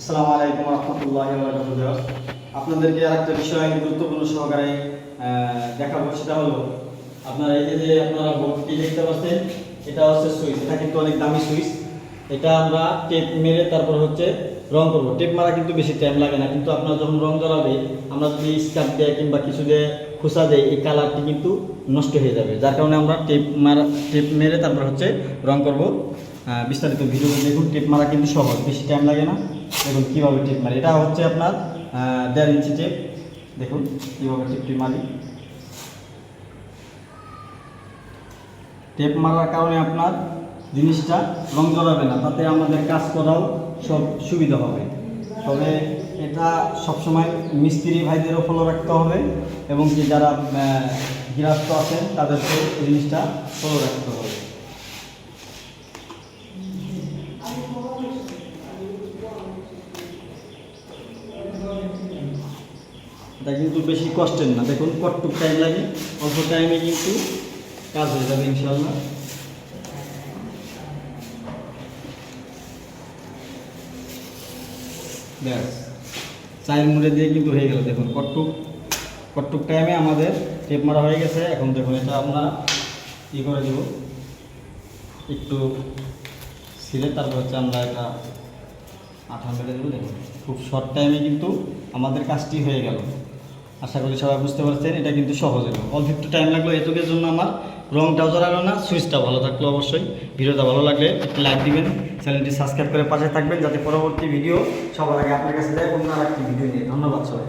আসসালামু আলাইকুম রহমতুল্লাহ আপনাদেরকে আরেকটা বিষয় গুরুত্বপূর্ণ সহকারে দেখাবো, সেটা হলো, আপনারা এই যে আপনারা বোর্ডটি দেখতে পাচ্ছেন, এটা হচ্ছে সুইচ, এটা কিন্তু অনেক দামি সুইচ। এটা আমরা টেপ মেরে তারপর হচ্ছে রং করব। টেপ মারা কিন্তু বেশি টাইম লাগে না, কিন্তু আপনারা যখন রং জ্বালাবে, আমরা যদি স্কাপ দেয় কিংবা কিছু দিয়ে খোসা দেয়, এই কালারটি কিন্তু নষ্ট হয়ে যাবে। যার কারণে আমরা টেপ মারা, টেপ মেরে তারপর হচ্ছে রং করব। বিস্তারিত ভিডিও দেখুন, টেপ মারা কিন্তু সহজ, বেশি টাইম লাগে না। দেখুন কীভাবে টেপ মারি। এটা হচ্ছে আপনার দেড় ইঞ্চি টেপ দেখুন কীভাবে টেপটি মারি। টেপ মারার কারণে আপনার জিনিসটা রং জড়াবে না, তাতে আমাদের কাজ করাও সব সুবিধা হবে। তবে এটা সবসময় মিস্ত্রি ভাইদেরও ফলো রাখতে হবে এবং কি যারা গৃহস্থ আছেন তাদেরকে জিনিসটা ফলো রাখতে হবে। এটা কিন্তু বেশি কষ্টের না। দেখুন কটটুক টাইম লাগে, অল্প টাইমে কিন্তু কাজ হয়ে যাবে ইনশাল্লাহ ব্যাস, চায়ের মুড়ে দিয়ে কিন্তু হয়ে গেল, দেখুন কটটুক কটটুক টাইমে আমাদের টেপ মারা হয়ে গেছে। এখন দেখুন, এটা আমরা ই করে দেব। একটু সিলে, তারপর হচ্ছে আমরা এটা আঠা মেরে দেবো, দেখুন। খুব শর্ট টাইমে কিন্তু আমাদের কাজটি হয়ে গেল। আশা করি সবাই বুঝতে পারছেন, এটা কিন্তু সহজ হলো অল্প একটু টাইম লাগল এটুকের জন্য আমার রংটাও জড়ালো না সুইচটা ভালো থাকল অবশ্যই। ভিডিওটা ভালো লাগলে একটি লাইক দিবেন চ্যানেলটি সাবস্ক্রাইব করে পাশে থাকবেন, যাতে পরবর্তী ভিডিও সবার আগে আপনার কাছে যায় অন্য একটি ভিডিও নিয়ে। ধন্যবাদ সবাই